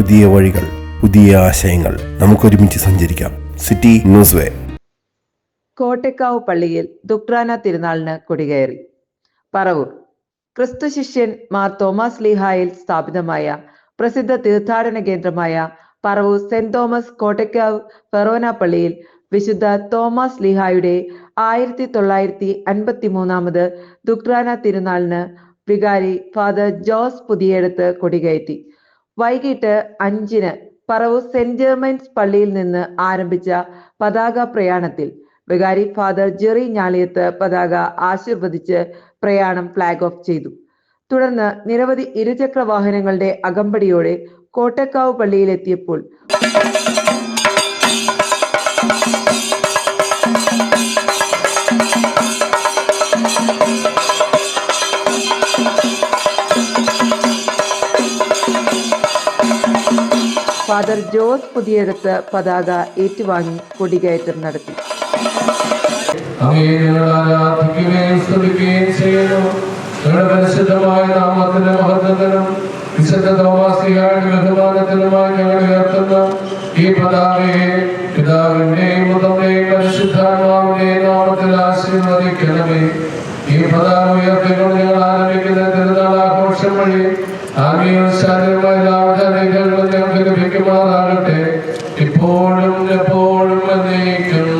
പുതിയ വഴികൾ പുതിയ ആശയങ്ങൾ നമുക്കൊരുമിച്ച് സഞ്ചരിക്കാം. സിറ്റി ന്യൂസ് വേ. കോട്ടക്കാവ് പള്ളിയിൽ ദുക്രാന തിരുനാളിന് കൊടികയറി. പറവൂർ. ക്രിസ്തു ശിഷ്യൻ മാർ തോമസ് ലീഹായിൽ സ്ഥാപിതമായ പ്രസിദ്ധ തീർത്ഥാടന കേന്ദ്രമായ Paravur Saint Thomas Kottakkavu forane പള്ളിയിൽ വിശുദ്ധ തോമസ് ലീഹായുടെ ആയിരത്തി തൊള്ളായിരത്തി അൻപത്തി മൂന്നാമത് ദുക്രാന തിരുനാളിന് വികാരി ഫാദർ ജോസ് പുതിയെടുത്ത് കൊടികയറ്റി. വൈകിട്ട് അഞ്ചിന് പറവൂർ സെന്റ് ജെർമൻസ് പള്ളിയിൽ നിന്ന് ആരംഭിച്ച പതാക പ്രയാണത്തിൽ വികാരി ഫാദർ ജെറി ഞാളിയത്ത് പതാക ആശീർവദിച്ച് പ്രയാണം ഫ്ലാഗ് ഓഫ് ചെയ്തു. തുടർന്ന് നിരവധി ഇരുചക്ര വാഹനങ്ങളുടെ അകമ്പടിയോടെ കോട്ടക്കാവ് പള്ളിയിലെത്തിയപ്പോൾ ഫാദർ ജോസ് പുതിയെടുത്ത് പതാക ഏറ്റുവാങ്ങി കൊടികയറ്റം നടത്തി. ഈ പതാകയെ പിതാവിന്റെയും മുതന്റെയും പരിശുദ്ധാത്മാവിന്റെയും നാമത്തിൽ ആശീർവദിക്കണമേ. ഈ പതാക ഞങ്ങൾ ആരംഭിക്കുന്ന തിരുനാൾ ആഘോഷം വഴി ആമീയ ലാഭനീകളും ലഭിക്കുമാറാകട്ടെ ഇപ്പോഴും എപ്പോഴും എന്നേക്കും.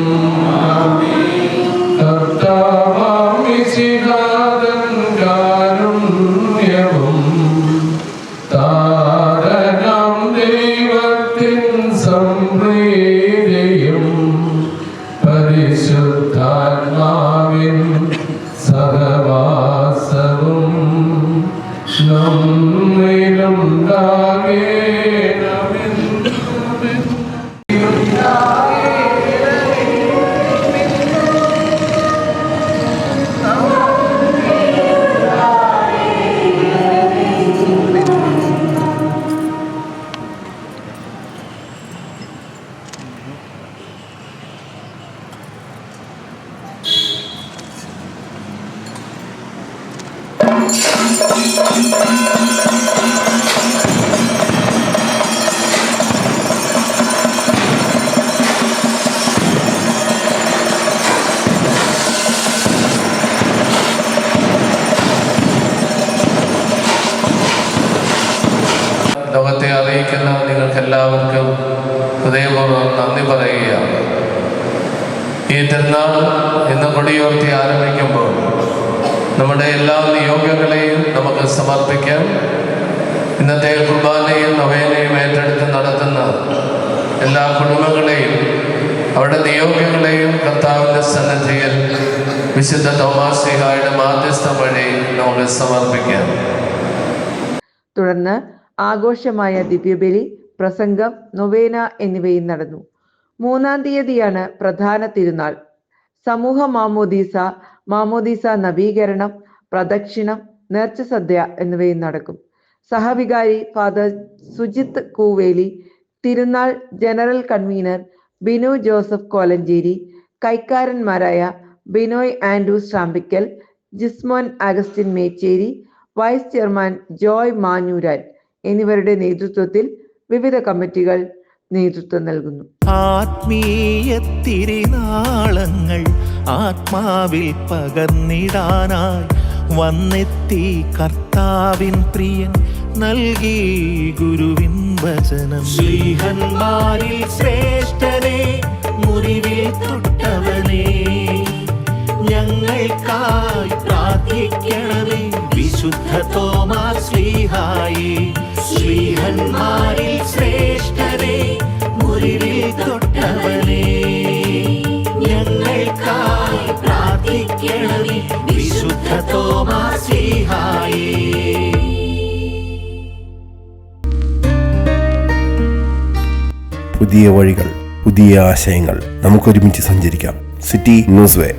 കാരുണ്യവും താരനം ദൈവത്തിൻ സംപ്രീതിയും പരിശുദ്ധാത്മാവിൻ സഹവാസവും. നമ്മിലുണ്ടാകേണമെന്ന് ലോകത്തെ അറിയിക്കുന്ന നിങ്ങൾക്കെല്ലാവർക്കും ഹൃദയപൂർവം നന്ദി പറയുകയാണ്. ഈ തിരുനാൾ ഇന്ന് കൊടിയോർത്തി ആരംഭിക്കുമ്പോൾ നമ്മുടെ എല്ലാ നിയോഗങ്ങളെയും നമുക്ക് സമർപ്പിക്കാം. ഇന്നത്തെ കുർബാനയും നവേനയും ഏറ്റെടുത്ത് നടത്തുന്ന എല്ലാ കുടുംബങ്ങളെയും അവരുടെ നിയോഗങ്ങളെയും കർത്താവിന്റെ സന്നദ്ധിയിൽ വിശുദ്ധ തോമാസിഹായുടെ മാധ്യസ്ഥ വഴി നമുക്ക് സമർപ്പിക്കാം. തുടർന്ന് ആഘോഷമായ ദിവ്യബലി പ്രസംഗം നൊവേന എന്നിവയും നടന്നു. മൂന്നാം തീയതിയാണ് പ്രധാന തിരുനാൾ. സമൂഹ മാമോദീസ മാമോദീസ നവീകരണം പ്രദക്ഷിണം നേർച്ച സദ്യ എന്നിവയും നടക്കും. സഹവികാരി ഫാദർ സുജിത്ത് കൂവേലി തിരുനാൾ ജനറൽ കൺവീനർ ബിനു ജോസഫ് കോലഞ്ചേരി കൈക്കാരന്മാരായ ബിനോയ് ആൻഡ്രൂസ് റാമ്പിക്കൽ ജിസ്മോൻ അഗസ്റ്റിൻ മേച്ചേരി വൈസ് ചെയർമാൻ ജോയ് മാഞ്ഞൂരാൻ എന്നിവരുടെ നേതൃത്വത്തിൽ വിവിധ കമ്മിറ്റികൾ നേതൃത്വം നൽകുന്നു. ആത്മീയ തിരുനാളങ്ങൾ ആത്മാവിൽ പകർന്നിടാനായി വന്നെത്തി കർത്താവിൻ പ്രിയൻ നൽകി ഗുരുവിൻ വചനം. ശ്രീഹന്മാരിൽ ശ്രേഷ്ഠനെ മുറിവിൽ തൊട്ടവനെ ഞങ്ങൾക്കായി പ്രാർത്ഥിക്കണമേ. വിശുദ്ധ തോമാ ശ്രീഹായി പുതിയ വഴികൾ പുതിയ ആശയങ്ങൾ നമുക്കൊരുമിച്ച് സഞ്ചരിക്കാം. സിറ്റി ന്യൂസ് വേ